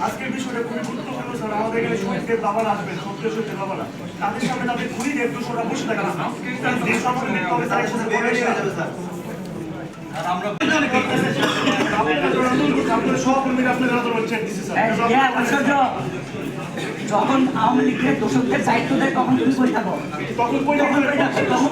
আজকের বিষয়টা খুবই গুরুত্বপূর্ণ, স্যার। আমাদের এখানে সত্যের বাবার তাদের সামনে তাদের খুবই দেড় বসে থাকা না যখন আওয়ামী লীগের দোষকদের দায়িত্ব দেয় তখন তুমি কই থাকো তখন কই থাকো তখন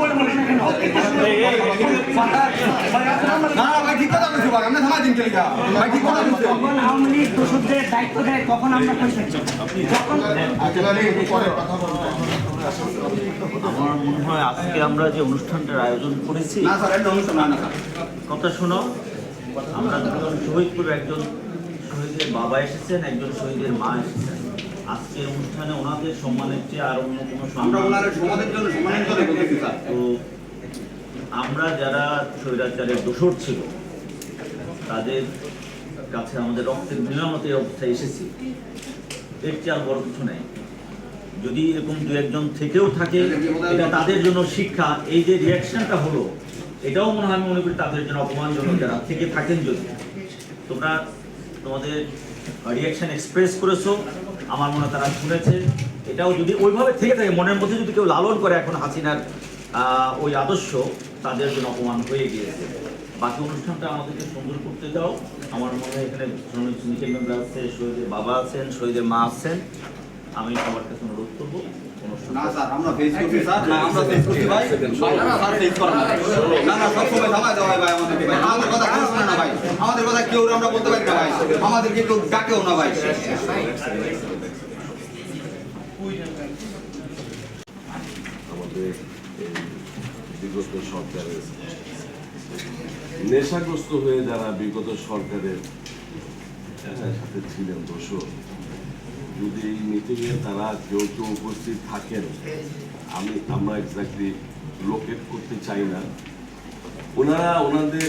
না না ভাই ঠিক কথা বলছো ভাই। আমরা থামা দিন কেলিকা ভাই ঠিক কথা বলছো। যখন আওয়ামী লীগ দোষকদের দায়িত্ব দেয় তখন আমরা কই থাকি আমার মনে হয় আজকে আমরা যে অনুষ্ঠানটার আয়োজন করেছি কথা শোনো আমরা দুজন শহীদপুর একজন শহীদের বাবা এসেছেন একজন শহীদের মা এসেছেন। আজকের অনুষ্ঠানে ওনাদের সম্মানের চেয়ে আর অন্য কোনো সম্মান তো আমরা যারা স্বৈরাচারের দোষর ছিল, তাদের কাছে আমাদের রক্তের এই অবস্থায় এসেছি। এর চেয়ে আর বড় কিছু নেই। যদি এরকম দু একজন থেকেও থাকে, এটা তাদের জন্য শিক্ষা। এই যে রিয়াকশনটা হলো, এটাও মনে হয় আমি মনে করি তাদের জন্য অপমানজনক। যারা থেকে থাকেন যদি, তোমরা তোমাদের রিয়াকশন এক্সপ্রেস করেছ, আমার মনে তারা শুনেছে। এটাও যদি ওইভাবে থেকে থাকে, মনের মধ্যে যদি কেউ লালন করে এখন হাসিনার ওই আদর্শ তাদের জন্য অপমান হয়ে গিয়েছে। বাকি অনুষ্ঠানটা আমাদেরকে সুন্দর করতে দাও। আমার মনে হয় এখানে শ্রমিক শ্রমিকের মেম্বার আছে শহীদের বাবা আছেন শহীদের মা আছেন। আমি সবার কাছে অনুরোধ করব না স্যার আমরা ফেস করছি স্যার। না আমরা ফেস করছি ভাই। না না স্যার ফেস করা না। না না সব সময় থামায় দেওয়া হয় ভাই আমাদেরকে ভাই। আমাদের কথা কেউ শোনে না ভাই। আমাদের কথা কেউ আমরা বলতে পারি না ভাই। আমাদেরকে কেউ ডাকেও না ভাই। আমাদের বিগত সরকারের। নেশাগ্রস্ত হয়ে যারা বিগত সরকারের সাথে ছিলেন দোষর যদি এই মিটিংয়ে তারা কেউ কেউ উপস্থিত থাকেন, আমি, আমরা এক্স্যাক্টলি লোকেট করতে চাই না। ওনারা ওনাদের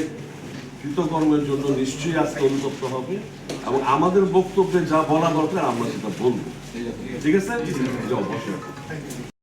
কৃতকর্মের জন্য নিশ্চয়ই আজকে অনুতপ্ত হবে এবং আমাদের বক্তব্যে যা বলা দরকার আমরা সেটা বলব। ঠিক আছে? অবশ্যই।